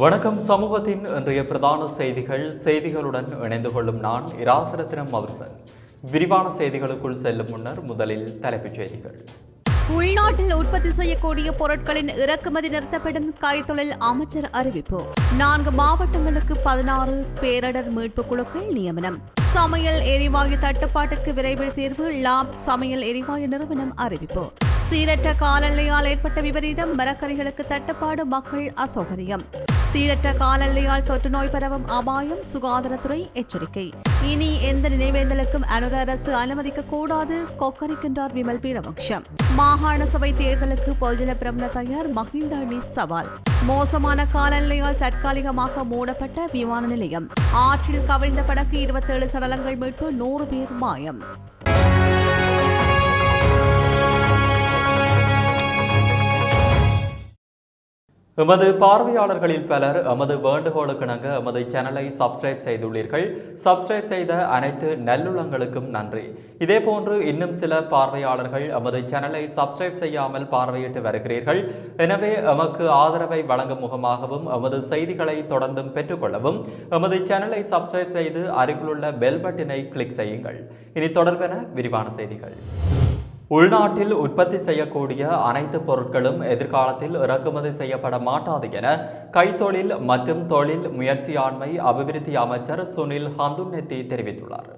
வணக்கம் சமூகத்தின் இன்றைய பிரதான செய்திகள். செய்திகளுடன் இணைந்து கொள்ளும் நான் இராசரத்தினம் மதுசன் விரிவான செய்திகளுக்குள் செல்லும் முன்னர் முதலில் தலைப்புச் செய்திகள். உள்நாட்டில் உற்பத்தி செய்யக்கூடிய பொருட்களின் இறக்குமதி நிறுத்தப்படும் கைத்தொழில் அமைச்சர் அறிவிப்பு. நான்கு மாவட்டங்களுக்கு பதினாறு பேரிடர் மீட்பு குழுக்கள் நியமனம். சமையல் எரிவாயு தட்டுப்பாட்டிற்கு விரைவில் தீர்வு லாப் சமையல் எரிவாயு நிறுவனம் அறிவிப்பு. சீரற்ற காலநிலையால் ஏற்பட்ட விபரீதம் மரக்கறிகளுக்கு தட்டுப்பாடு மக்கள் அசௌகரியம். சீரற்ற காலநிலையால் தொற்றுநோய் பரவும் அபாயம் சுகாதாரத்துறை எச்சரிக்கை. இனி எந்த நினைவேந்தலுக்கும் அனுர அரசு அனுமதிக்க கூடாது கொக்கரிக்கின்றார் விமல் வீரபக்ஷம். மாகாண சபை தேர்தலுக்கு பொதுஜன பிரமண தயார் மஹிந்த அணி சவால். மோசமான காலநிலையால் தற்காலிகமாக மூடப்பட்ட விமான நிலையம். ஆற்றில் கவிழ்ந்த படகு இருபத்தேழு சடலங்கள் மீட்பு நூறு பேர் மாயம். எமது பார்வையாளர்களில் பலர் எமது வேண்டுகோளுக்கிணங்க எமது சேனலை சப்ஸ்கிரைப் செய்துள்ளீர்கள். சப்ஸ்கிரைப் செய்த அனைத்து நல்லுள்ளங்களுக்கும் நன்றி. இதேபோன்று இன்னும் சில பார்வையாளர்கள் எமது சேனலை சப்ஸ்கிரைப் செய்யாமல் பார்வையிட்டு வருகிறீர்கள். எனவே எமக்கு ஆதரவை வழங்கும் முகமாகவும் எமது செய்திகளை தொடர்ந்தும் பெற்றுக்கொள்ளவும் எமது சேனலை சப்ஸ்கிரைப் செய்து அருகிலுள்ள பெல் பட்டினை கிளிக் செய்யுங்கள். இனி தொடர்பென விரிவான செய்திகள். உள்நாட்டில் உற்பத்தி செய்யக்கூடிய அனைத்து பொருட்களும் எதிர்காலத்தில் இறக்குமதி செய்யப்பட மாட்டாது என கைத்தொழில் மற்றும் தொழில் முயற்சியாண்மை அபிவிருத்தி அமைச்சர் சுனில் ஹந்துன்னெத்தி தெரிவித்துள்ளார்.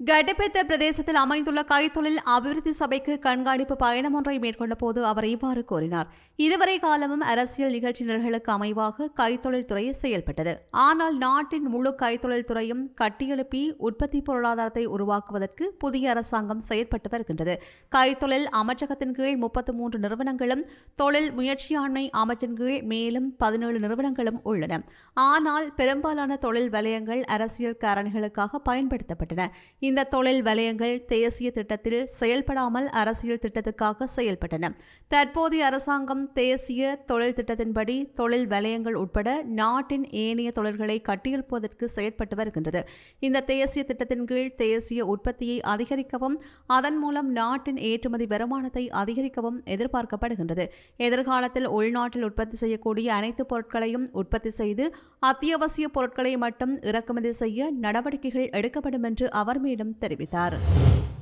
கட்டபெத்த பிரதேசத்தில் அமைந்துள்ள கைத்தொழில் அபிவிருத்தி சபைக்கு கண்காணிப்பு பயணம் ஒன்றை மேற்கொண்ட போது அவர் இவ்வாறு கூறினார். இதுவரை காலமும் அரசியல் நிகழ்ச்சியினர்களுக்கு அமைவாக கைத்தொழில் துறை செயல்பட்டது. ஆனால் நாட்டின் முழு கைத்தொழில் துறையும் கட்டியெழுப்பி உற்பத்தி பொருளாதாரத்தை உருவாக்குவதற்கு புதிய அரசாங்கம் செயற்பட்டு வருகின்றது. கைத்தொழில் அமைச்சகத்தின் கீழ் முப்பத்து மூன்று நிறுவனங்களும் தொழில் முயற்சியாண்மை அமைச்சின் கீழ் மேலும் பதினேழு நிறுவனங்களும் உள்ளன. ஆனால் பெரும்பாலான தொழில் வலயங்கள் அரசியல் காரணிகளுக்காக பயன்படுத்தப்பட்டன. இந்த தொழில் வலயங்கள் தேசிய திட்டத்தில் செயல்படாமல் அரசியல் திட்டத்துக்காக செயல்பட்டன. தற்போதைய அரசாங்கம் தேசிய தொழில் திட்டத்தின்படி தொழில் வலயங்கள் உட்பட நாட்டின் ஏனைய தொழில்களை கட்டியெழுப்புவதற்கு செயற்பட்டு வருகின்றது. இந்த தேசிய திட்டத்தின் கீழ் தேசிய உற்பத்தியை அதிகரிக்கவும் அதன் மூலம் நாட்டின் ஏற்றுமதி வருமானத்தை அதிகரிக்கவும் எதிர்பார்க்கப்படுகின்றது. எதிர்காலத்தில் உள்நாட்டில் உற்பத்தி செய்யக்கூடிய அனைத்து பொருட்களையும் உற்பத்தி செய்து அத்தியாவசிய பொருட்களை மட்டும் இறக்குமதி செய்ய நடவடிக்கைகள் எடுக்கப்படும் என்று அவர் மேலும் தெரிவித்தார்.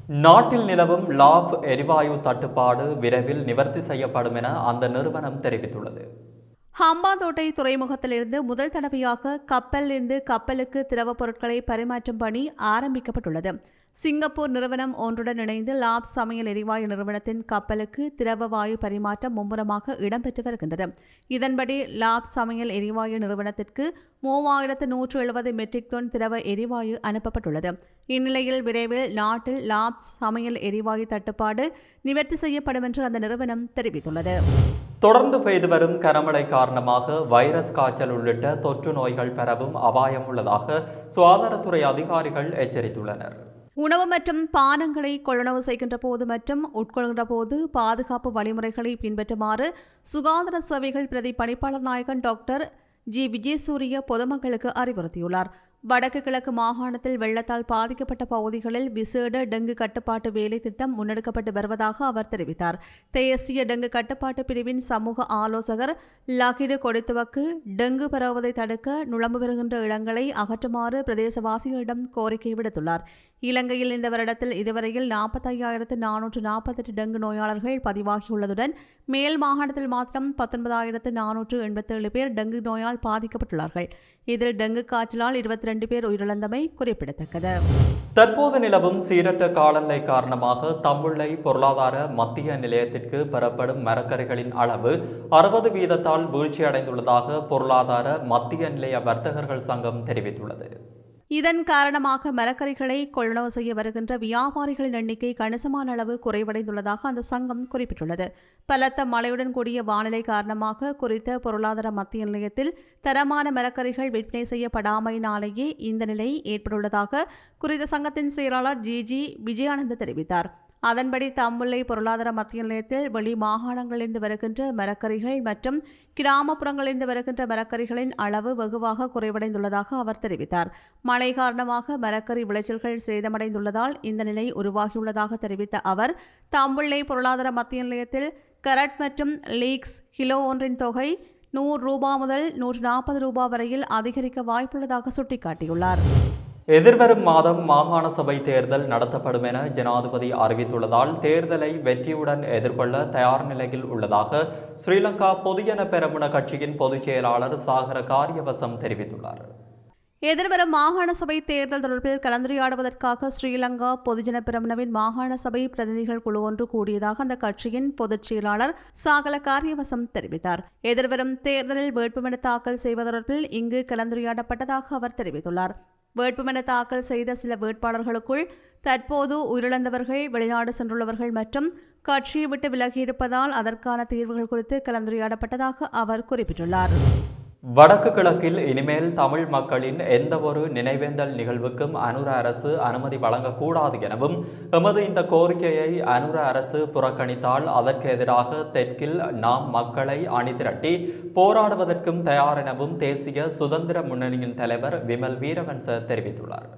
நாட்டில் நிலவும் லாப் எரிவாயு தட்டுப்பாடு விரைவில் நிவர்த்தி செய்யப்படும் என அந்த நிறுவனம் தெரிவித்துள்ளது. ஹம்பாந்தோட்டை துறைமுகத்திலிருந்து முதல் தடவையாக கப்பலிலிருந்து கப்பலுக்கு திரவப் பொருட்களை பரிமாற்றும் பணி ஆரம்பிக்கப்பட்டுள்ளது. சிங்கப்பூர் நிறுவனம் ஒன்றுடன் இணைந்து லாப் சமையல் எரிவாயு நிறுவனத்தின் கப்பலுக்கு திரவ வாயு பரிமாற்றம் மும்முரமாக இடம்பெற்று வருகின்றது. இதன்படி லாப் சமையல் எரிவாயு நிறுவனத்திற்கு மூவாயிரத்து நூற்று எழுபது மெட்ரிக் டன் திரவ எரிவாயு அனுப்பப்பட்டுள்ளது. இந்நிலையில் விரைவில் நாட்டில் லாப் சமையல் எரிவாயு தட்டுப்பாடு நிவர்த்தி செய்யப்படும் என்று அந்த நிறுவனம் தெரிவித்துள்ளது. தொடர்ந்து பெய்து வரும் கனமழை காரணமாக வைரஸ் காய்ச்சல் உள்ளிட்ட தொற்று நோய்கள் பரவும் அபாயம் உள்ளதாக சுகாதாரத்துறை அதிகாரிகள் எச்சரித்துள்ளனர். உணவு மற்றும் பானங்களை கொள்ளனவு செய்கின்ற போது மற்றும் உட்கொள்கின்ற போது பாதுகாப்பு வழிமுறைகளை பின்பற்றுமாறு சுகாதார சேவைகள் பிரதி பணிப்பாளர் நாயகன் டாக்டர் ஜி. விஜயசூரிய பொதுமக்களுக்கு அறிவுறுத்தியுள்ளார். வடக்கு கிழக்கு மாகாணத்தில் வெள்ளத்தால் பாதிக்கப்பட்ட பகுதிகளில் விசேட டெங்கு கட்டுப்பாட்டு வேலை திட்டம் முன்னெடுக்கப்பட்டு வருவதாக அவர் தெரிவித்தார். தேசிய டெங்கு கட்டுப்பாட்டு பிரிவின் சமூக ஆலோசகர் லகிடு கொடுத்துவக்கு டெங்கு பரவுவதை தடுக்க நுழம்பு வருகின்ற இடங்களை அகற்றுமாறு பிரதேசவாசிகளிடம் கோரிக்கை விடுத்துள்ளார். இலங்கையில் இந்த வருடத்தில் இதுவரையில் நாற்பத்தையாயிரத்து நானூற்று நாற்பத்தெட்டு டெங்கு நோயாளர்கள் பதிவாகியுள்ளதுடன் மேல் மாகாணத்தில் மாத்திரம் பத்தொன்பதாயிரத்து நானூற்று எண்பத்தேழு பேர் டெங்கு நோயால் பாதிக்கப்பட்டுள்ளார்கள். இதில் டெங்கு காய்ச்சலால் இருபத்தி ரெண்டு பேர் உயிரிழந்தமை குறிப்பிடத்தக்கது. தற்போது நிலவும் சீரற்ற காலநிலை காரணமாக தம்புள்ளை பொருளாதார மத்திய நிலையத்திற்கு பெறப்படும் மரக்கறிகளின் அளவு அறுபது வீதத்தால் வீழ்ச்சியடைந்துள்ளதாக பொருளாதார மத்திய நிலைய வர்த்தகர்கள் சங்கம் தெரிவித்துள்ளது. இதன் காரணமாக மரக்கறிகளை கொள்வனவு செய்ய வருகின்ற வியாபாரிகளின் எண்ணிக்கை கணிசமான அளவு குறைவடைந்துள்ளதாக அந்த சங்கம் குறிப்பிட்டுள்ளது. பலத்த மழையுடன் கூடிய வானிலை காரணமாக குறித்த பொருளாதார மத்திய நிலையத்தில் தரமான மரக்கறிகள் விற்பனை செய்யப்படாமையினாலேயே இந்த நிலை ஏற்பட்டுள்ளதாக குறித்த சங்கத்தின் செயலாளர் ஜி ஜி விஜயானந்த் தெரிவித்தார். அதன்படி தம்புள்ளை பொருளாதார மத்திய நிலையத்தில் வெளி மாகாணங்களிலிருந்து வருகின்ற மரக்கறிகள் மற்றும் கிராமப்புறங்களிலிருந்து வருகின்ற மரக்கறிகளின் அளவு வெகுவாக குறைவடைந்துள்ளதாக அவர் தெரிவித்தார். மழை காரணமாக மரக்கறி விளைச்சல்கள் சேதமடைந்துள்ளதால் இந்த நிலை உருவாகியுள்ளதாக தெரிவித்த அவர் தம்புள்ளை பொருளாதார மத்திய நிலையத்தில் கரட் மற்றும் லீக்ஸ் கிலோ ஒன்றின் தொகை நூறு ரூபா முதல் நூற்று நாற்பது ரூபாய் வரையில் அதிகரிக்க வாய்ப்புள்ளதாக சுட்டிக்காட்டியுள்ளார். எதிர்வரும் மாதம் மாகாண சபை தேர்தல் நடத்தப்படும் என ஜனாதிபதி அறிவித்துள்ளதால் தேர்தலை வெற்றியுடன் எதிர்கொள்ள தயார் நிலையில் உள்ளதாக ஸ்ரீலங்கா பொதுஜன பெரமுன கட்சியின் பொதுச் செயலாளர் சாகர காரியவசம் தெரிவித்துள்ளார். எதிர்வரும் மாகாண சபை தேர்தல் தொடர்பில் கலந்துரையாடுவதற்காக ஸ்ரீலங்கா பொதுஜன பிரமுனவின் மாகாண சபை பிரதிநிதிகள் குழு ஒன்று கூடியதாக அந்த கட்சியின் பொதுச் செயலாளர் சாகல காரியவசம் தெரிவித்தார். எதிர்வரும் தேர்தலில் வேட்புமனு தாக்கல் செய்வது தொடர்பில் இங்கு கலந்துரையாடப்பட்டதாக அவர் தெரிவித்துள்ளார். வேட்புமனு தாக்கல் செய்த சில வேட்பாளர்களுக்குள் தற்போது உயிரிழந்தவர்கள் வெளிநாடு சென்றுள்ளவர்கள் மற்றும் கட்சியை விட்டு விலகியிருப்பதால் அதற்கான தீர்வுகள் குறித்து கலந்துரையாடப்பட்டதாக அவர் குறிப்பிட்டுள்ளார். வடக்கு கிழக்கில் இனிமேல் தமிழ் மக்களின் எந்தவொரு நினைவேந்தல் நிகழ்வுக்கும் அனுர அரசு அனுமதி வழங்கக்கூடாது எனவும் எமது இந்த கோரிக்கையை அனுர அரசு புறக்கணித்தால் அதற்கு எதிராக தெற்கில் நாம் மக்களை அணிதிரட்டி போராடுவதற்கும் தயார் எனவும் தேசிய சுதந்திர முன்னணியின் தலைவர் விமல் வீரவன்ச தெரிவித்துள்ளார்.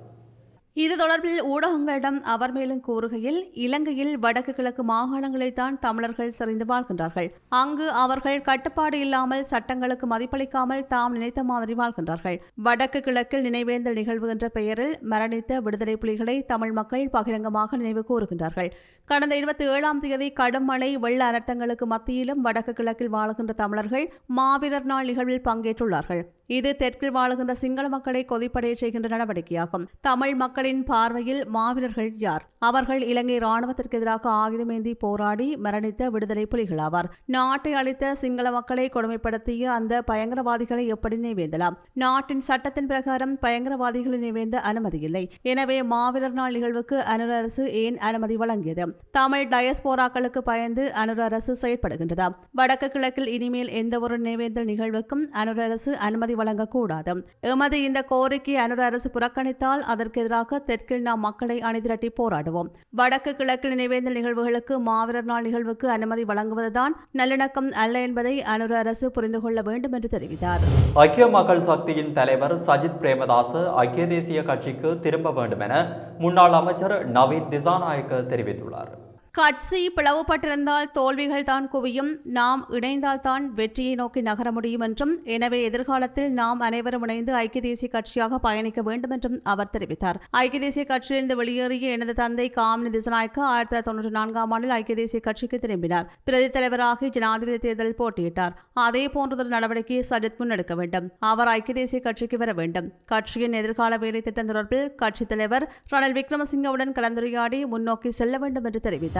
இது தொடர்பில் ஊடகங்களிடம் அவர் மேலும் கூறுகையில் இலங்கையில் வடக்கு கிழக்கு மாகாணங்களில் தான் தமிழர்கள் செறிந்து வாழ்கின்றார்கள். அங்கு அவர்கள் கட்டுப்பாடு இல்லாமல் சட்டங்களுக்கு மதிப்பளிக்காமல் தாம் நினைத்த மாதிரி வாழ்கின்றார்கள். வடக்கு கிழக்கில் நினைவேந்தல் நிகழ்வு என்ற பெயரில் மரணித்த விடுதலை புலிகளை தமிழ் மக்கள் பகிரங்கமாக நினைவு கூறுகின்றார்கள். கடந்த இருபத்தி ஏழாம் தேதி கடும் மழை வெள்ள அனர்த்தங்களுக்கு மத்தியிலும் வடக்கு கிழக்கில் வாழுகின்ற தமிழர்கள் மாவீரர் நாள் நிகழ்வில் பங்கேற்றுள்ளார்கள். இது தெற்கில் வாழுகின்ற சிங்கள மக்களை கொதிப்படைய செய்கின்ற நடவடிக்கையாகும். தமிழ் அவரின் பார்வையில் மாவீரர்கள் யார்? அவர்கள் இலங்கை ராணுவத்திற்கு எதிராக ஆயுதமேந்தி போராடி மரணித்த விடுதலை புலிகள் ஆவார். நாட்டை அளித்த சிங்கள மக்களை கொடுமைப்படுத்திய அந்த பயங்கரவாதிகளை எப்படி நினைவேந்தலாம்? நாட்டின் சட்டத்தின் பிரகாரம் பயங்கரவாதிகளை நினைவேந்த அனுமதி இல்லை. எனவே மாவீரர் நாள் நிகழ்வுக்கு அனுர அரசு ஏன் அனுமதி வழங்கியது? தமிழ் டயஸ்போராக்களுக்கு பயந்து அனுர அரசு செயல்படுகின்றது வடக்கு கிழக்கில் இனிமேல் எந்த ஒரு நினைவேந்தல் நிகழ்வுக்கும் அனுர அரசு அனுமதி வழங்கக்கூடாது. எமது இந்த கோரிக்கை அனுர அரசு புறக்கணித்தால் அதற்கு எதிராக தெற்கில் நாம் மக்களை அணிதிரட்டி போராடுவோம். வடக்கு கிழக்கு நினைவேந்தல் நிகழ்வுகளுக்கு மாவீரர் நாள் நிகழ்வுக்கு அனுமதி வழங்குவதுதான் நல்லிணக்கம் அல்ல என்பதை அனுர அரசு புரிந்து கொள்ள வேண்டும் என்று தெரிவித்தார். ஐக்கிய மக்கள் சக்தியின் தலைவர் சஜித் பிரேமதாச ஐக்கிய தேசிய கட்சிக்கு திரும்ப வேண்டும் என முன்னாள் அமைச்சர் நவீன் திசாநாயக்க தெரிவித்துள்ளார். கட்சி பிளவுபட்டிருந்தால் தோல்விகள் தான் குவியும். நாம் இணைந்தால் தான் வெற்றியை நோக்கி நகர முடியும் என்றும் எனவே எதிர்காலத்தில் நாம் அனைவரும் இணைந்து ஐக்கிய தேசிய கட்சியாக பயணிக்க வேண்டும் என்றும் அவர் தெரிவித்தார். ஐக்கிய தேசிய கட்சியிலிருந்து வெளியேறிய எனது தந்தை காமினி திசநாயக்க ஆயிரத்தி தொள்ளாயிரத்தி தொன்னூற்றி நான்காம் ஆண்டில் ஐக்கிய தேசிய கட்சிக்கு திரும்பினார். பிரதி தலைவராக ஜனாதிபதி தேர்தலில் போட்டியிட்டார். அதே போன்றதொரு நடவடிக்கையை சஜித் முன்னெடுக்க வேண்டும். அவர் ஐக்கிய தேசிய கட்சிக்கு வர வேண்டும். கட்சியின் எதிர்கால வேலை திட்டம் தொடர்பில் கட்சித் தலைவர் ரணில் விக்ரமசிங்கவுடன் கலந்துரையாடி முன்னோக்கி செல்ல வேண்டும் என்று தெரிவித்தார்.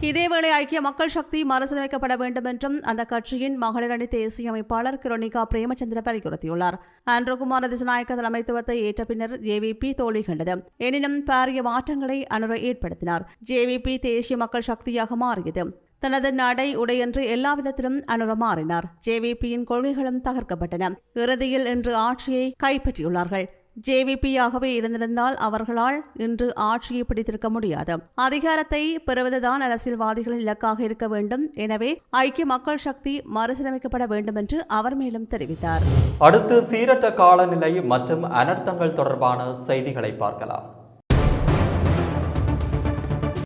இதேவேளை ஐக்கிய மக்கள் சக்தி மறுசீரமைக்கப்பட வேண்டும் என்றும் அந்த கட்சியின் மகளிர் அணி தேசிய அமைப்பாளர் கிரோனிகா பிரேமச்சந்திர வலியுறுத்தியுள்ளார். ஆண்ட்ரோகுமார திசநாயக்க தலைமைத்துவத்தை ஏற்ற பின்னர் ஜேவிபி தோல்வி கண்டது. எனினும் பாரிய மாற்றங்களை அனுர ஏற்படுத்தினார். ஜேவிபி தேசிய மக்கள் சக்தியாக மாறியது. தனது நடை உடையென்று எல்லா விதத்திலும் அனுர மாறினார். ஜேவிபியின் கொள்கைகளும் தகர்க்கப்பட்டன. இறுதியில் இன்று ஆட்சியை கைப்பற்றியுள்ளார்கள். ஜேவிபியாகவே இருந்திருந்தால் அவர்களால் இன்று ஆட்சியை பிடித்திருக்க முடியாது. அதிகாரத்தை பெறுவதுதான் அரசியல்வாதிகளின் இலக்காக இருக்க வேண்டும். எனவே ஐக்கிய மக்கள் சக்தி மறுசீரமைக்கப்பட வேண்டும் என்று அவர் மேலும் தெரிவித்தார். அடுத்து சீரற்ற காலநிலை மற்றும் அனர்த்தங்கள் தொடர்பான செய்திகளை பார்க்கலாம்.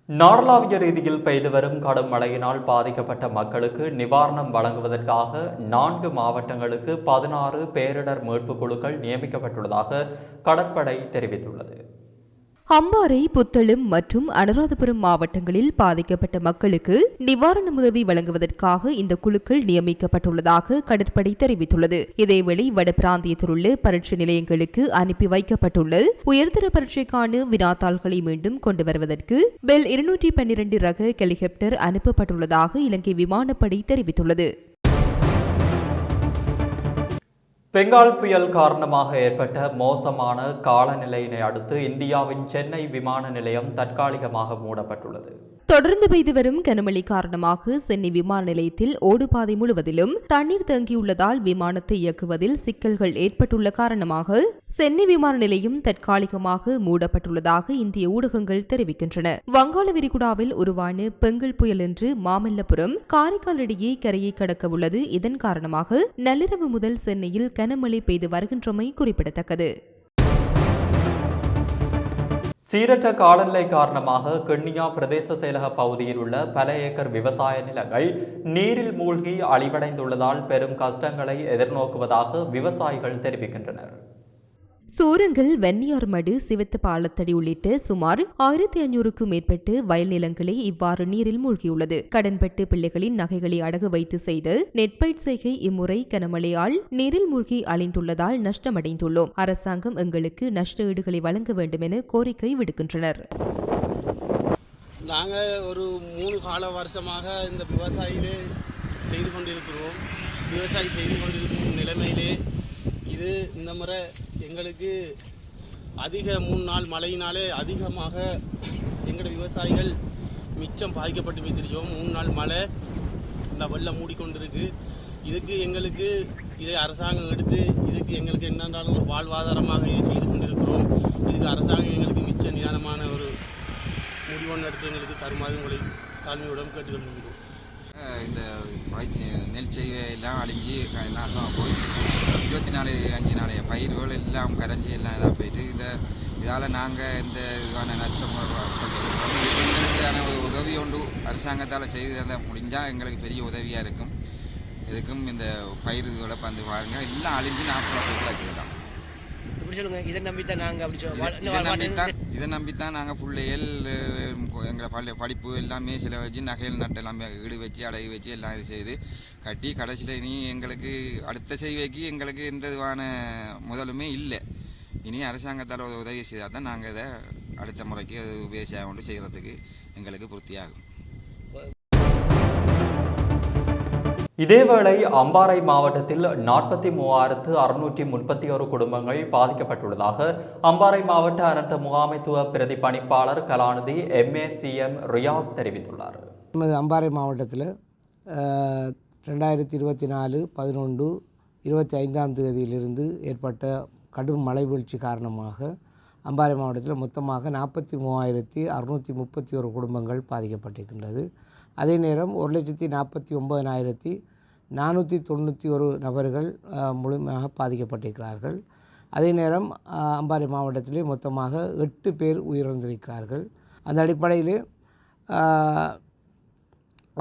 நாடளாவிய ரீதியில் பெய்து வரும் கடும் மழையினால் பாதிக்கப்பட்ட மக்களுக்கு நிவாரணம் வழங்குவதற்காக நான்கு மாவட்டங்களுக்கு பதினாறு பேரிடர் மீட்புக் குழுக்கள் நியமிக்கப்பட்டுள்ளதாக கடற்படை தெரிவித்துள்ளது. அம்பாறை புத்தளம் மற்றும் அனுராதபுரம் மாவட்டங்களில் பாதிக்கப்பட்ட மக்களுக்கு நிவாரண உதவி வழங்குவதற்காக இந்த குழுக்கள் நியமிக்கப்பட்டுள்ளதாக கடற்படை தெரிவித்துள்ளது. இதேவேளை வட பிராந்தியத்தில் உள்ள பரீட்சை நிலையங்களுக்கு அனுப்பி வைக்கப்பட்டுள்ள உயர்தர பரீட்சைக்கான வினாத்தாள்களை மீண்டும் கொண்டு வருவதற்கு பெல் இருநூற்றி பன்னிரண்டு ரக ஹெலிகாப்டர் அனுப்பப்பட்டுள்ளதாக இலங்கை விமானப்படை தெரிவித்துள்ளது. பெங்கால் புயல் காரணமாக ஏற்பட்ட மோசமான காலநிலையினை அடுத்து இந்தியாவின் சென்னை விமான நிலையம் தற்காலிகமாக மூடப்பட்டுள்ளது. தொடர்ந்து பெய்து வரும் கனமழை காரணமாக சென்னை விமான நிலையத்தில் ஓடுபாதை முழுவதிலும் தண்ணீர் தங்கியுள்ளதால் விமானத்தை இயக்குவதில் சிக்கல்கள் ஏற்பட்டுள்ள காரணமாக சென்னை விமான நிலையம் தற்காலிகமாக மூடப்பட்டுள்ளதாக இந்திய ஊடகங்கள் தெரிவிக்கின்றன. வங்காள விரிகுடாவில் உருவான பெங்கல் புயல் என்று மாமல்லபுரம் காரைக்கால் இடையே கரையை கடக்க உள்ளது. இதன் காரணமாக நள்ளிரவு முதல் சென்னையில் கனமழை பெய்து வருகின்றமை குறிப்பிடத்தக்கது. சீரற்ற காலநிலை காரணமாக கென்னியா பிரதேச செயலக பகுதியில் உள்ள பல ஏக்கர் விவசாய நிலங்கள் நீரில் மூழ்கி அழிவடைந்துள்ளதால் பெரும் கஷ்டங்களை எதிர்நோக்குவதாக விவசாயிகள் தெரிவிக்கின்றனர். சூரங்கள் வெண்ணியார் மடு சிவத்து பாலத்தடி உள்ளிட்ட சுமார் ஆயிரத்தி ஐநூறுக்கும் மேற்பட்டு வயல் நிலங்களை இவ்வாறு நீரில் மூழ்கியுள்ளது. கடன்பட்டு பிள்ளைகளின் நகைகளை அடகு வைத்து செய்த நெற்பயிர் செய்கை இம்முறை கனமழையால் நீரில் மூழ்கி அழிந்துள்ளதால் நஷ்டமடைந்துள்ளோம். அரசாங்கம் எங்களுக்கு நஷ்ட ஈடுகளை வழங்க வேண்டும் என கோரிக்கை விடுக்கின்றனர். நாங்கள் ஒரு மூணு கால வருஷமாக இந்த விவசாயிலே செய்து கொண்டிருக்கிறோம். விவசாயம் செய்து கொண்டிருக்கும் நிலைமையிலே இது இந்த முறை எங்களுக்கு அதிக மூணு நாள் மழையினாலே அதிகமாக எங்களோட விவசாயிகள் மிச்சம் பாதிக்கப்பட்டு வைத்திருக்கோம் மூணு நாள் மழை இந்த வெள்ளம் மூடிக்கொண்டிருக்கு. இதுக்கு எங்களுக்கு இதை அரசாங்கம் எடுத்து இதுக்கு எங்களுக்கு என்னென்றாலும் ஒரு வாழ்வாதாரமாக செய்து கொண்டிருக்கிறோம். இதுக்கு அரசாங்கம் எங்களுக்கு மிச்ச நிதானமான ஒரு முடிவொன்று எடுத்து எங்களுக்கு தருமாறு உங்களை தாழ்மையுடன் கேட்டுக்கொள்கிறோம் இந்த பயிற்சி நெல் செய்கை அழிஞ்சு நாசமாக போய் இருபத்தி நாலு அஞ்சு நாளைய பயிர்கள் எல்லாம் கரைஞ்சி எல்லாம் இதாக போயிட்டு இந்த இதால் நாங்கள் இந்த இதுவான நஷ்டம் எங்களுக்கான ஒரு உதவி ஒன்று அரசாங்கத்தால் செய்து தந்த முடிஞ்சால் எங்களுக்கு பெரிய உதவியாக இருக்கும். இதுக்கும் இந்த பயிர்களை வந்து வாருங்க. எல்லாம் அழிஞ்சு நாசமாக போய் கிடக்குதுதான். இப்படி சொல்லுங்க. இதை நம்பித்தான் நாங்க அப்படி சொல்ல வாழ்- இதை நம்பித்தான் நாங்கள் பிள்ளைகள் எங்களை பள்ளி படிப்பு எல்லாமே சில வச்சு நகைகள் நட்டு எல்லாமே ஈடு வச்சு அடகு வச்சு எல்லாம் இது செய்து கட்டி கடைசியில் இனி எங்களுக்கு அடுத்த செய்வைக்கு எங்களுக்கு எந்த இதுவான முதலுமே இல்லை. இனி அரசாங்கத்தால் உதவி செய்தால் தான் நாங்கள் இதை அடுத்த முறைக்கு அது விவசாயம் ஒன்று செய்கிறதுக்கு எங்களுக்கு பூர்த்தியாகும். இதேவேளை அம்பாறை மாவட்டத்தில் நாற்பத்தி மூவாயிரத்து அறுநூற்றி முப்பத்தி ஒரு குடும்பங்கள் பாதிக்கப்பட்டுள்ளதாக அம்பாறை மாவட்ட அனர்த்த முகாமைத்துவ பிரதி பணிப்பாளர் கலாநிதி எம்ஏசிஎம் ரியாஸ் தெரிவித்துள்ளார். நமது அம்பாறை மாவட்டத்தில் ரெண்டாயிரத்தி இருபத்தி நாலு பதினொன்று இருபத்தி ஐந்தாம் தேதியிலிருந்து ஏற்பட்ட கடும் மழை வீழ்ச்சி காரணமாக அம்பாறை மாவட்டத்தில் மொத்தமாக நாற்பத்தி மூவாயிரத்தி அறுநூற்றி முப்பத்தி ஒரு குடும்பங்கள் பாதிக்கப்பட்டிருக்கின்றது. அதே நேரம் ஒரு லட்சத்தி நாற்பத்தி ஒம்பதனாயிரத்தி நானூற்றி தொண்ணூற்றி ஒரு நபர்கள் முழுமையாக பாதிக்கப்பட்டிருக்கிறார்கள். அதே நேரம் அம்பாறை மாவட்டத்திலே மொத்தமாக எட்டு பேர் உயிரிழந்திருக்கிறார்கள். அந்த அடிப்படையிலே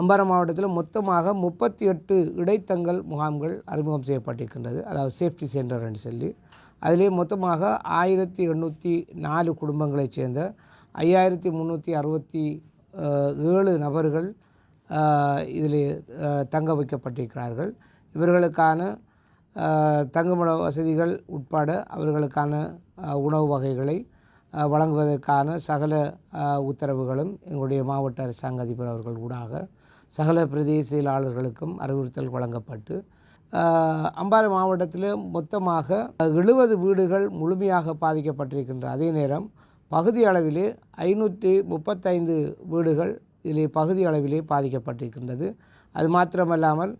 அம்பாறை மாவட்டத்தில் மொத்தமாக முப்பத்தி எட்டு இடைத்தங்கல் முகாம்கள் அறிமுகம் செய்யப்பட்டிருக்கின்றது. அதாவது சேஃப்டி சென்டர் என்று சொல்லி. அதிலே மொத்தமாக ஆயிரத்தி எண்ணூற்றி நாலு குடும்பங்களைச் சேர்ந்த ஐயாயிரத்தி முந்நூற்றி அறுபத்தி ஏழு நபர்கள் இதில் தங்க வைக்கப்பட்டிருக்கிறார்கள். இவர்களுக்கான தங்குமிட வசதிகள் உட்பட அவர்களுக்கான உணவு வகைகளை வழங்குவதற்கான சகல உத்தரவுகளும் எங்களுடைய மாவட்ட அரசாங்க அதிபர் அவர்கள் ஊடாக சகல பிரதேச செயலாளர்களுக்கும் அறிவுறுத்தல் வழங்கப்பட்டு அம்பாறை மாவட்டத்தில் மொத்தமாக எழுபது வீடுகள் முழுமையாக பாதிக்கப்பட்டிருக்கின்ற அதே நேரம் பகுதி அளவிலே ஐநூற்றி முப்பத்தைந்து வீடுகள் இதிலே பகுதி அளவிலே பாதிக்கப்பட்டிருக்கின்றது. அது மாத்திரமல்லாமல்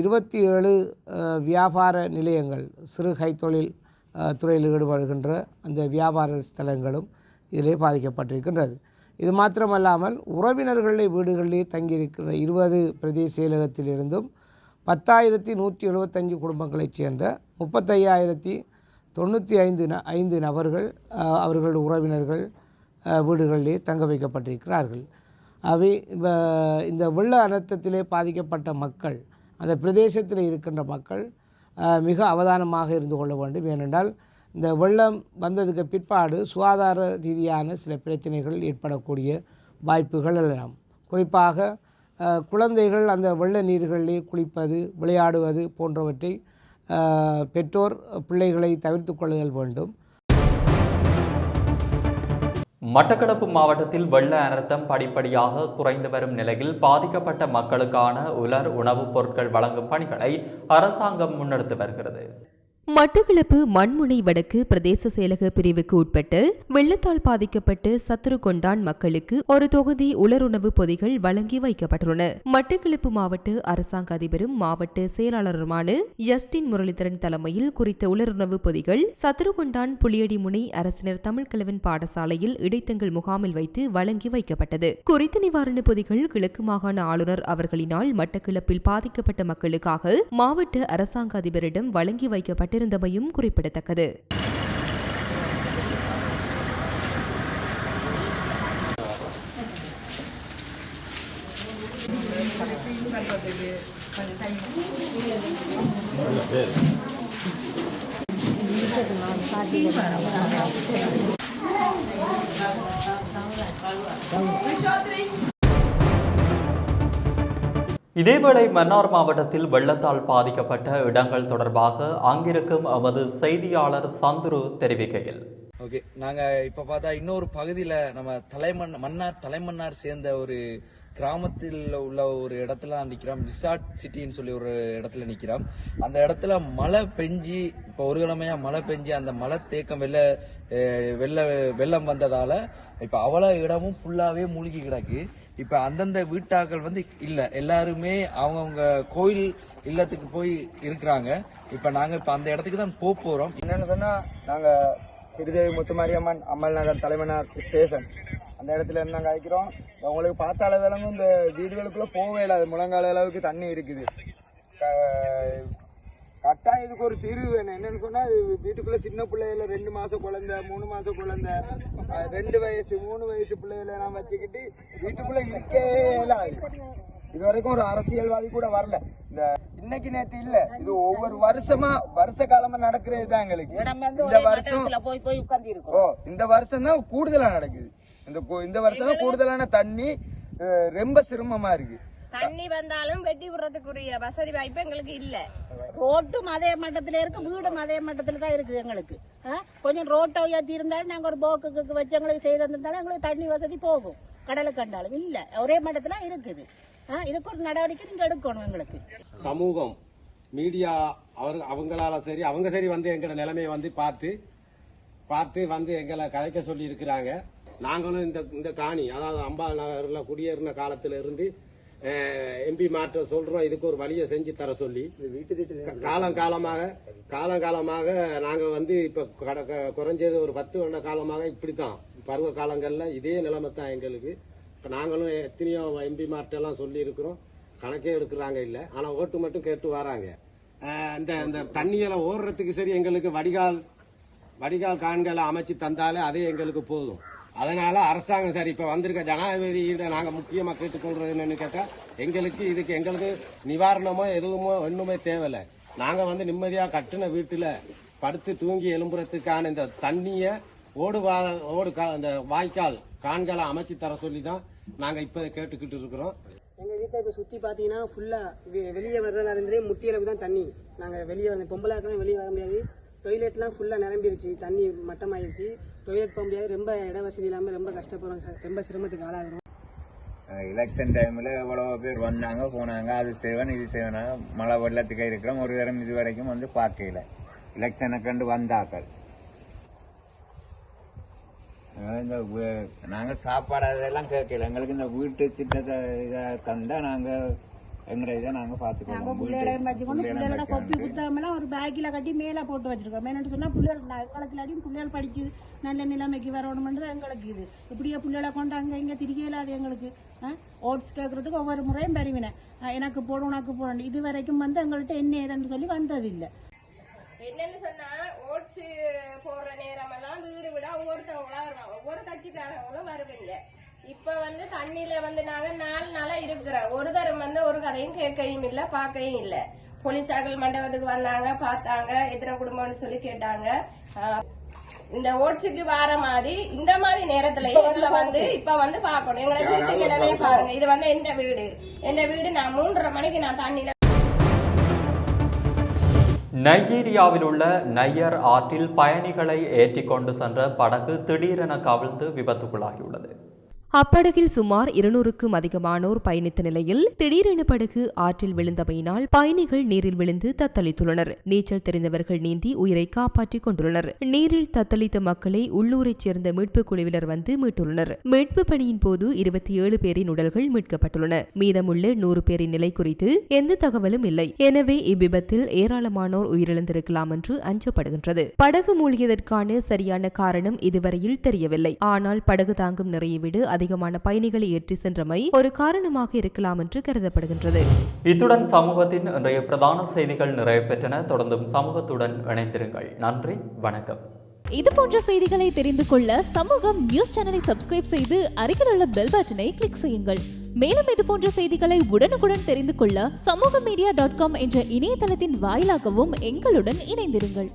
இருபத்தி ஏழு வியாபார நிலையங்கள் சிறு கைத்தொழில் துறையில் ஈடுபடுகின்ற அந்த வியாபார ஸ்தலங்களும் இதிலே பாதிக்கப்பட்டிருக்கின்றது. இது மாத்திரமல்லாமல் உறவினர்களை வீடுகளிலே தங்கியிருக்கிற இருபது பிரதேச செயலகத்திலிருந்தும் பத்தாயிரத்தி நூற்றி எழுபத்தஞ்சு குடும்பங்களைச் சேர்ந்த முப்பத்தையாயிரத்தி தொண்ணூற்றி ஐந்து ந ஐந்து நபர்கள் அவர்கள் உறவினர்கள் வீடுகளிலே தங்க வைக்கப்பட்டிருக்கிறார்கள். அவை இந்த வெள்ள அனர்த்தத்திலே பாதிக்கப்பட்ட மக்கள் அந்த பிரதேசத்தில் இருக்கின்ற மக்கள் மிக அவதானமாக இருந்து கொள்ள வேண்டும். ஏனென்றால் இந்த வெள்ளம் வந்ததுக்கு பிற்பாடு சுகாதார ரீதியான சில பிரச்சனைகள் ஏற்படக்கூடிய வாய்ப்புகள் எல்லாம். குறிப்பாக குழந்தைகள் அந்த வெள்ள நீர்களிலே குளிப்பது விளையாடுவது போன்றவற்றை பெற்றோர் பிள்ளைகளை தவிர்த்து கொள்ளுதல் வேண்டும். மட்டக்களப்பு மாவட்டத்தில் வெள்ள அனர்த்தம் படிப்படியாக குறைந்து வரும் நிலையில் பாதிக்கப்பட்ட மக்களுக்கான உலர் உணவுப் பொருட்கள் வழங்கும் பணிகளை அரசாங்கம் முன்னெடுத்து வருகிறது. மட்டக்களப்பு மண்முனை வடக்கு பிரதேச செயலக பிரிவுக்கு உட்பட்டு வெள்ளத்தால் பாதிக்கப்பட்டு சத்துரு கொண்டான் மக்களுக்கு ஒரு தொகுதி உலருணவு பொதிகள் வழங்கி வைக்கப்பட்டுள்ளன. மட்டக்களப்பு மாவட்ட அரசாங்க அதிபரும் மாவட்ட செயலாளருமான யஸ்டின் முரளிதரன் தலைமையில் குறித்த உலருணவு பொதிகள் சத்துரு கொண்டான் அரசினர் தமிழ்கிழவன் பாடசாலையில் இடைத்தங்கள் முகாமில் வைத்து வழங்கி வைக்கப்பட்டது. குறித்த நிவாரண பொதிகள் கிழக்கு மாகாண ஆளுநர் அவர்களினால் மட்டக்களப்பில் பாதிக்கப்பட்ட மக்களுக்காக மாவட்ட அரசாங்க அதிபரிடம் வழங்கி கொண்டிருந்தமையும் குறிப்பிடத்தக்கது Thank. இதேவேளை மன்னார் மாவட்டத்தில் வெள்ளத்தால் பாதிக்கப்பட்ட இடங்கள் தொடர்பாக அங்கிருக்கும் எமது செய்தியாளர் சந்துரு தெரிவிக்கையில். ஓகே நாங்கள் இப்போ பார்த்தா இன்னொரு பகுதியில் நம்ம தலைமண் மன்னார் தலைமன்னார் சேர்ந்த ஒரு கிராமத்தில் உள்ள ஒரு இடத்துல தான் நிற்கிறோம் ரிசார்ட் சிட்டின்னு சொல்லி ஒரு இடத்துல நிற்கிறோம் அந்த இடத்துல மழை பெஞ்சி இப்போ ஒரு கிழமையா மழை பெஞ்சி அந்த மழை தேக்கம் வெள்ள வெள்ள வெள்ளம் வந்ததால இப்போ அவ்வளோ இடமும் ஃபுல்லாகவே மூழ்கி கிடக்கு. இப்போ அந்தந்த வீட்டாக்கள் வந்து இல்லை எல்லாருமே அவங்கவுங்க கோயில் இல்லத்துக்கு போய் இருக்கிறாங்க. இப்போ நாங்கள் இப்போ அந்த இடத்துக்கு தான் போக போகிறோம் என்னன்னு சொன்னா நாங்க சிறுதேவி முத்துமாரியம்மன் அம்மல் நகர் தலைமனார் ஸ்டேஷன். அந்த இடத்துல இருந்து நாங்கள் அழைக்கிறோம். உங்களுக்கு பார்த்த விளங்கும் இந்த வீடுகளுக்குள்ள போகவே இல்லாது முழங்கால அளவுக்கு தண்ணி இருக்குது. கட்டாயம் இதுக்கு ஒரு தீர்வு வேணும். என்னன்னு சொன்னா வீட்டுக்குள்ள சின்ன பிள்ளைகள ரெண்டு மாசம் குழந்தை மூணு மாசம் குழந்தை ரெண்டு வயசு மூணு வயசு பிள்ளைகளை எல்லாம் வச்சுக்கிட்டு வீட்டுக்குள்ள இருக்கவே இல்லாது இது வரைக்கும் ஒரு அரசியல்வாதி கூட வரல. இந்த இன்னைக்கு நேத்து இல்ல. இது ஒவ்வொரு வருஷமா வருஷ காலமா நடக்கிறது தான் எங்களுக்கு இந்த வருஷம் போய் போய் உட்கார்ந்து இருக்கோம் ஓ இந்த வருஷம் தான் கூடுதலா நடக்குது. இந்த இந்த வருஷம் தான் கூடுதலான தண்ணி ரொம்ப சிரமமா இருக்கு. தண்ணி வந்தாலும் வெட்டி விடுறதுக்குரிய வசதி வாய்ப்பு எங்களுக்கு இல்ல. ரோட்டும் அதே மட்டத்துல இருக்கு வீடும் அதே மட்டத்துல தான் இருக்குது எங்களுக்கு. கொஞ்சம் ரோட்டை உயர்த்தி இருந்தாலும் நாங்க ஒரு போக்குக்கு வச்சு எங்களுக்கு செய்து வந்திருந்தாலும் எங்களுக்கு தண்ணி வசதி போகும். கடலை கண்டாலும். இல்ல ஒரே மட்டத்துல இருக்குது. ஆ? இதுக்கு ஒரு நடவடிக்கை நீங்க எடுக்கணும் எங்களுக்கு. சமூகம் மீடியா அவர் அவங்களால சரி அவங்க சரி வந்து எங்களோட நிலைமையை வந்து பார்த்து பார்த்து வந்து எங்களை கதைக்க சொல்லி இருக்கிறாங்க நாங்களும் இந்த இந்த காணி அதாவது அம்பா நகரில் குடியேறின காலத்துல இருந்து எம்பி மாற்ற சொல்றோம். இதுக்கு ஒரு வழியை செஞ்சு தர சொல்லி. காலம் காலமாக காலம் காலமாக நாங்க வந்து இப்ப குறைஞ்சது ஒரு பத்து வருட காலமாக இப்படித்தான். பருவ காலங்கள்ல இதே நிலைமை தான் எங்களுக்கு. இப்ப நாங்களும் எத்தனையோ எம்பி மார்ட்டெல்லாம் சொல்லி இருக்கிறோம் கணக்கே எடுக்கிறாங்க இல்ல. ஆனா ஓட்டு மட்டும் கேட்டு வராங்க. இந்த இந்த தண்ணியெல்லாம் ஓடுறதுக்கு சரி எங்களுக்கு வடிகால் வடிகால் கான்களை அமைச்சு தந்தாலே அதே எங்களுக்கு போதும். அதனால அரசாங்கம் சரி இப்ப வந்திருக்க ஜனாதிபதியிட நாங்க முக்கியமா கேட்டுக்கொள்றது என்னன்னு கேட்டா எங்களுக்கு இதுக்கு எங்களுக்கு நிவாரணமோ எதுவுமோ ஒண்ணுமே தேவையில்லை. நாங்க வந்து நிம்மதியா கட்டின வீட்டுல படுத்து தூங்கி எழும்புறதுக்கான இந்த தண்ணிய ஓடு வா- ஓடு கா- இந்த வாய்க்கால் கான்களை அமைச்சு தர சொல்லி தான் நாங்க இப்ப கேட்டுக்கிட்டு இருக்கிறோம். எங்கள் வீட்டை இப்போ சுற்றி பார்த்தீங்கன்னா ஃபுல்லாக வெளியே வர்றதா இருந்ததே முட்டியளவு தான் தண்ணி. நாங்கள் வெளியே வர பொம்பளாக்கெல்லாம் வெளியே வர முடியாது. டொய்லெட்லாம் ஃபுல்லாக நிரம்பிடுச்சு தண்ணி மட்டமாயிருச்சு. டொய்லெட் போக முடியாது. ரொம்ப இட வசதி இல்லாமல் ரொம்ப கஷ்டப்படுறோம். சார் ரொம்ப சிரமத்துக்கு ஆளாகிறோம். எலெக்ஷன் டைமில் எவ்வளோ பேர் வந்தாங்க போனாங்க. அது செய்வேன் இது செய்வேனா மழை வெள்ளத்துக்கு இருக்கிறோம் ஒரு தரம் இது வரைக்கும் வந்து பார்க்கல. எலெக்ஷனை கண்டு வந்தாக்கள் இந்த நாங்கள் சாப்பாடு அதெல்லாம் கேட்கல. எங்களுக்கு இந்த வீட்டு திட்டத்தை இதை தந்தால் நாங்கள் எங்கட இதை நாங்க பாத்துக்கோம் பிள்ளைகளையும் வச்சுக்கொண்டு பிள்ளைகளோட கொப்பி புத்தகமெல்லாம் ஒரு பேக்கில் கட்டி மேலே போட்டு வச்சிருக்கோம். என்னன்னு சொன்னால் பிள்ளைகள் காலத்திலாடியும் பிள்ளைகள் படிச்சு நல்ல நிலைமைக்கு வரணும்ன்றது எங்களுக்கு இது. இப்படியே பிள்ளைகளை கொண்டு அங்கே இங்கே திரிக்க இல்லாது எங்களுக்கு ஓட்ஸ் கேட்கறதுக்கு ஒவ்வொரு முறையும் பெறுவினேன் எனக்கு போடும் உனக்கு போடணும் இது வரைக்கும் வந்து எங்கள்கிட்ட என்ன ஏதுன்னு சொல்லி வந்ததில்லை. என்னன்னு சொன்னா ஓட்ஸ் போடுற நேரம் எல்லாம் வீடு விட ஒவ்வொருத்தவங்களா வருவாங்க ஒவ்வொரு கட்சிக்காரங்களும் வருவீங்க. இப்ப வந்து தண்ணியில வந்து நாங்க நாலு நாளா இருக்கிறோம். ஒரு தரம் வந்து ஒரு கதையும் கேட்கையும் இல்ல பார்க்கையும் இல்ல. போலீஸார்கள் மண்டபத்துக்கு வந்தாங்க பார்த்தாங்க எத்தனை குடும்பம்னு சொல்லி கேட்டாங்க. இந்த ஓட்ஸுக்கு வார மாதிரி இந்த மாதிரி நேரத்துல எங்களை வந்து இப்ப வந்து பார்க்கணும். எங்களை வீட்டு நிலைமையை பாருங்க. இது வந்து எந்த வீடு? எந்த வீடு? நான் மூன்றரை மணிக்கு நான் தண்ணியில நைஜீரியாவில் உள்ள நையர் ஆற்றில் பயணிகளை ஏற்றிக்கொண்டு சென்ற படகு திடீரென கவிழ்ந்து விபத்துக்குள்ளாகியுள்ளது. அப்படகில் சுமார் இருநூறுக்கும் அதிகமானோர் பயணித்த நிலையில் திடீரென படகு ஆற்றில் விழுந்தமையினால் பயணிகள் நீரில் விழுந்து தத்தளித்துள்ளனர். நீச்சல் தெரிந்தவர்கள் நீந்தி உயிரை காப்பாற்றிக் கொண்டுள்ளனர். நீரில் தத்தளித்த மக்களை உள்ளூரைச் சேர்ந்த மீட்புக் குழுவினர் வந்து மீட்டுள்ளனர். மீட்பு பணியின் போது இருபத்தி ஏழு பேரின் உடல்கள் மீட்கப்பட்டுள்ளன. மீதமுள்ள நூறு பேரின் நிலை குறித்து எந்த தகவலும் இல்லை. எனவே இவ்விபத்தில் ஏராளமானோர் உயிரிழந்திருக்கலாம் என்று அஞ்சப்படுகின்றது. படகு மூழ்கியதற்கான சரியான காரணம் இதுவரையில் தெரியவில்லை. ஆனால் படகு தாங்கும் நிறைய வீடு அதிகமான பயணிகளை ஏற்றி சென்றமை ஒரு காரணமாக இருக்கலாம் என்று கருதப்படுகின்றது. இத்துடன் சமூகத்தின் இன்றைய பிரதான செய்திகள் நிறைவு பெற்றன தொடர்ந்தும் சமூகத்துடன் இணைந்திருங்கள். நன்றி வணக்கம். இது போன்ற செய்திகளை தெரிந்து கொள்ள சமூகம் நியூஸ் சேனலை சப்ஸ்கிரைப் செய்து அருகில் உள்ள பெல் பட்டனை கிளிக் செய்யுங்கள். மேலும் இது போன்ற செய்திகளை உடனுக்குடன் தெரிந்து கொள்ள சமூக மீடியா டாட் காம் என்ற இணையதளத்தின் வாயிலாகவும் எங்களுடன் இணைந்திருங்கள்.